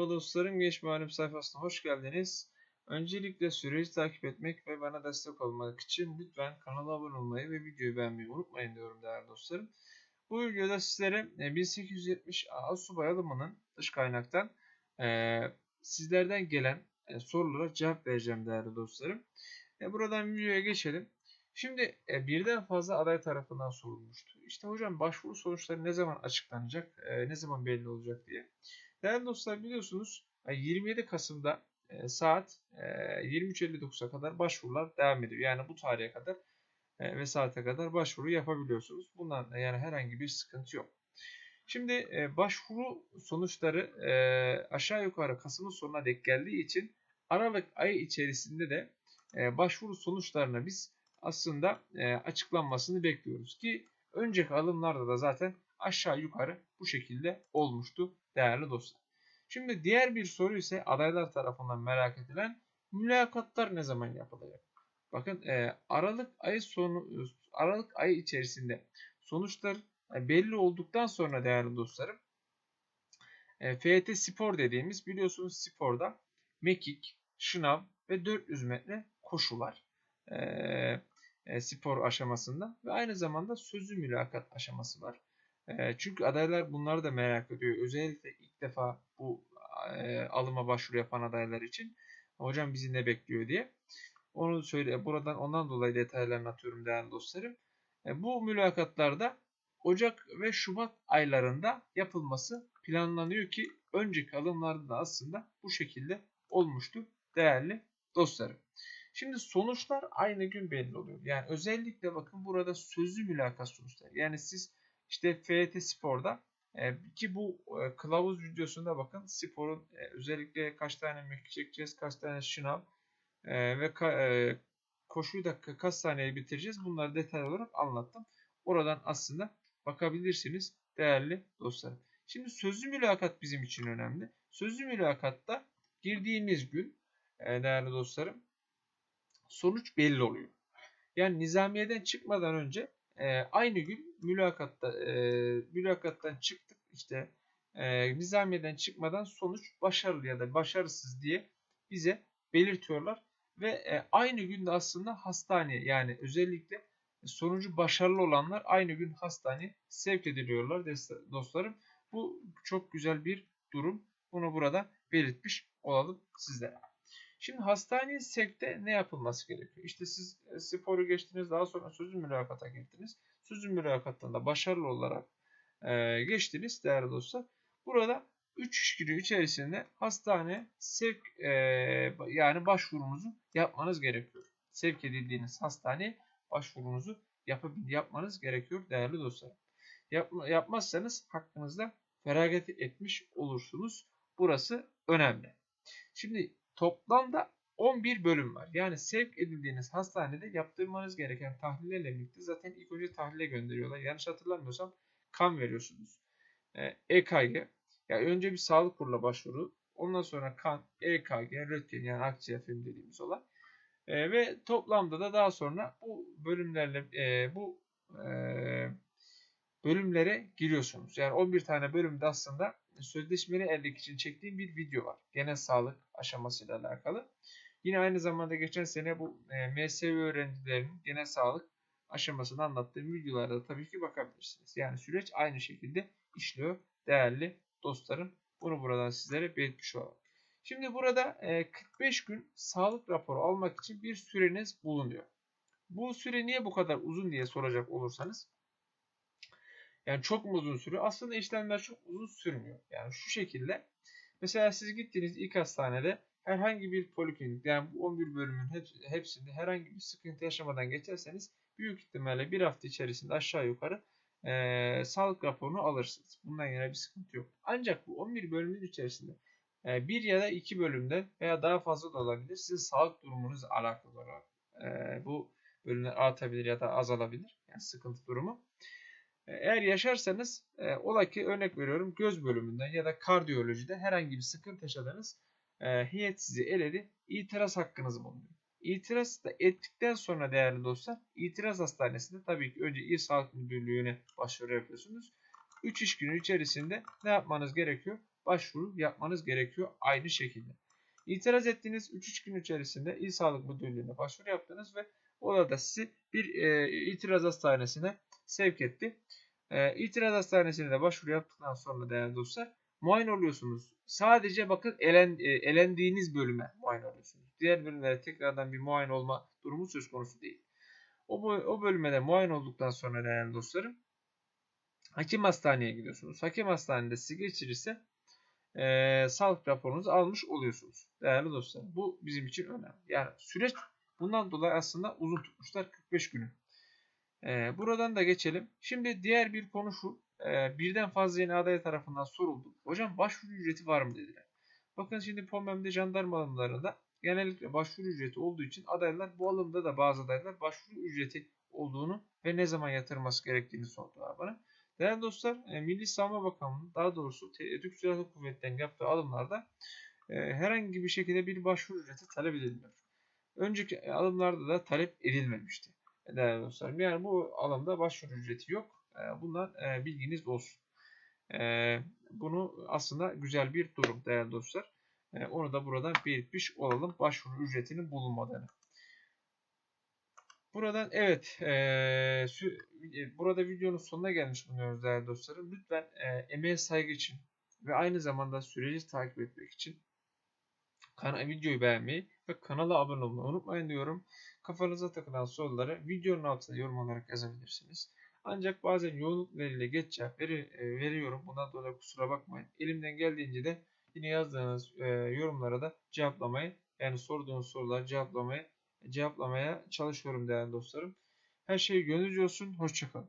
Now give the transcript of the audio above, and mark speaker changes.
Speaker 1: Merhaba dostlarım, Genç Muharrem sayfasına hoş geldiniz. Öncelikle süreci takip etmek ve bana destek olmak için lütfen kanala abone olmayı ve videoyu beğenmeyi unutmayın diyorum değerli dostlarım. Bu videoda sizlere e, 1870 Asubay alımının dış kaynaktan e, sizlerden gelen e, sorulara cevap vereceğim değerli dostlarım. E, buradan videoya geçelim. Şimdi e, birden fazla aday tarafından sorulmuştu. İşte hocam başvuru sonuçları ne zaman açıklanacak, e, ne zaman belli olacak diye. Değerli dostlar biliyorsunuz 27 Kasım'da e, saat e, 23.59'a kadar başvurular devam ediyor. Yani bu tarihe kadar e, ve saate kadar başvuru yapabiliyorsunuz. Bundan yani herhangi bir sıkıntı yok. Şimdi e, başvuru sonuçları e, aşağı yukarı Kasım'ın sonuna dek geldiği için Aralık ayı içerisinde de e, başvuru sonuçlarına biz aslında e, açıklanmasını bekliyoruz ki önceki alımlarda da zaten aşağı yukarı bu şekilde olmuştu değerli dostlar. Şimdi diğer bir soru ise adaylar tarafından merak edilen mülakatlar ne zaman yapılacak? Bakın e, Aralık ayı sonu Aralık ayı içerisinde sonuçlar e, belli olduktan sonra değerli dostlarım e, FT Spor dediğimiz biliyorsunuz sporda mekik, şınav ve 400 metre koşular e, e, spor aşamasında ve aynı zamanda sözlü mülakat aşaması var. E, çünkü adaylar bunları da merak ediyor. Özellikle ilk defa bu e, alıma başvuru yapan adaylar için hocam bizi ne bekliyor diye. Onu söyle buradan ondan dolayı detaylarını atıyorum değerli dostlarım. E, bu mülakatlarda Ocak ve Şubat aylarında yapılması planlanıyor ki önceki alımlarda da aslında bu şekilde olmuştu değerli dostlarım. Şimdi sonuçlar aynı gün belli oluyor. Yani özellikle bakın burada sözlü mülakat sonuçları. Yani siz işte FT Spor'da e, ki bu e, kılavuz videosunda bakın sporun e, özellikle kaç tane mekik kaç tane şınav e, ve ka, e, koşuyu da kaç saniyede bitireceğiz. Bunları detaylı olarak anlattım. Oradan aslında bakabilirsiniz değerli dostlarım. Şimdi sözlü mülakat bizim için önemli. Sözlü mülakatta girdiğimiz gün e, değerli dostlarım sonuç belli oluyor. Yani nizamiyeden çıkmadan önce e, aynı gün mülakatta e, mülakattan çıktık işte e, nizamiyeden çıkmadan sonuç başarılı ya da başarısız diye bize belirtiyorlar ve e, aynı günde aslında hastaneye yani özellikle sonucu başarılı olanlar aynı gün hastaneye sevk ediliyorlar dostlarım. Bu çok güzel bir durum. Bunu burada belirtmiş olalım sizlere. Şimdi hastaneye sevkte ne yapılması gerekiyor? İşte siz e, sporu geçtiniz daha sonra sözlü mülakata girdiniz. Sözlü mülakattan da başarılı olarak e, geçtiniz değerli dostlar. Burada 3 iş günü içerisinde hastane sevk e, yani başvurunuzu yapmanız gerekiyor. Sevk edildiğiniz hastaneye başvurunuzu yapıp yapmanız gerekiyor değerli dostlar. Yap, yapmazsanız hakkınızda feragat etmiş olursunuz. Burası önemli. Şimdi toplamda 11 bölüm var. Yani sevk edildiğiniz hastanede yaptırmanız gereken tahlillerle birlikte zaten ilk önce tahlile gönderiyorlar. Yanlış hatırlamıyorsam kan veriyorsunuz. Ee, EKG. Yani önce bir sağlık kurula başvuru. Ondan sonra kan, EKG, röntgen yani akciğer film dediğimiz olay. Ee, ve toplamda da daha sonra bu bölümlerle e, bu e, bölümlere giriyorsunuz. Yani 11 tane bölümde aslında sözleşmeli evlilik için çektiğim bir video var. Genel sağlık aşamasıyla alakalı. Yine aynı zamanda geçen sene bu e, MSV öğrencilerinin genel sağlık aşamasını anlattığım videolarda tabii ki bakabilirsiniz. Yani süreç aynı şekilde işliyor değerli dostlarım. Bunu buradan sizlere belirtmiş olalım. Şimdi burada 45 gün sağlık raporu almak için bir süreniz bulunuyor. Bu süre niye bu kadar uzun diye soracak olursanız yani çok mu uzun sürüyor? Aslında işlemler çok uzun sürmüyor. Yani şu şekilde mesela siz gittiğiniz ilk hastanede herhangi bir poliklinik yani bu 11 bölümün hepsinde herhangi bir sıkıntı yaşamadan geçerseniz büyük ihtimalle bir hafta içerisinde aşağı yukarı e, sağlık raporunu alırsınız. Bundan yana bir sıkıntı yok. Ancak bu 11 bölümün içerisinde e, bir ya da iki bölümde veya daha fazla da olabilir. Sizin sağlık durumunuz alakalı olarak e, bu bölümler artabilir ya da azalabilir. Yani sıkıntı durumu. E, eğer yaşarsanız e, ola ki örnek veriyorum göz bölümünden ya da kardiyolojide herhangi bir sıkıntı yaşadınız. E, heyet sizi eledi. İtiraz hakkınız bulunuyor. İtiraz da ettikten sonra değerli dostlar itiraz hastanesinde tabii ki önce İl Sağlık Müdürlüğü'ne başvuru yapıyorsunuz. 3 iş günü içerisinde ne yapmanız gerekiyor? başvuru yapmanız gerekiyor aynı şekilde. İtiraz ettiğiniz 3-3 gün içerisinde İl Sağlık Müdürlüğü'ne başvuru yaptınız ve orada sizi bir e, itiraz hastanesine sevk etti. E, itiraz hastanesine de başvuru yaptıktan sonra değerli dostlar muayene oluyorsunuz. Sadece bakın elen, e, elendiğiniz bölüme muayene oluyorsunuz. Diğer bölümlere tekrardan bir muayene olma durumu söz konusu değil. O, o bölüme muayene olduktan sonra değerli dostlarım hakim hastaneye gidiyorsunuz. Hakim hastanede sizi geçirirse e, sağlık raporunuzu almış oluyorsunuz. Değerli dostlar bu bizim için önemli. Yani süreç bundan dolayı aslında uzun tutmuşlar 45 günü. E, buradan da geçelim. Şimdi diğer bir konu şu. E, birden fazla yeni aday tarafından soruldu. Hocam başvuru ücreti var mı dediler. Bakın şimdi POMEM'de jandarma alımlarında genellikle başvuru ücreti olduğu için adaylar bu alımda da bazı adaylar başvuru ücreti olduğunu ve ne zaman yatırması gerektiğini sordular bana. Değerli dostlar, e, Milli Savunma Bakanlığı daha doğrusu Türk Silahlı Kuvvetleri'nin yaptığı alımlarda e, herhangi bir şekilde bir başvuru ücreti talep edilmiyor. Önceki alımlarda da talep edilmemişti. E, Değerli dostlar, yani bu alımda başvuru ücreti yok. E, Bundan e, bilginiz olsun. E, Bunu aslında güzel bir durum değerli dostlar. E, Onu da buradan belirtmiş olalım başvuru ücretinin bulunmadığını. Buradan evet eee, sü- e, burada videonun sonuna gelmiş bulunuyoruz değerli dostlarım. Lütfen eee emeğe saygı için ve aynı zamanda süreci takip etmek için kana videoyu beğenmeyi ve kanala abone olmayı unutmayın diyorum. Kafanıza takılan soruları videonun altına yorum olarak yazabilirsiniz. Ancak bazen yoğunluk nedeniyle geç cevap veri- e, veriyorum. Bundan dolayı kusura bakmayın. Elimden geldiğince de yine yazdığınız e, yorumlara da cevaplamayı yani sorduğunuz soruları cevaplamayı cevaplamaya çalışıyorum değerli dostlarım. Her şey gönlünüzce olsun. Hoşçakalın.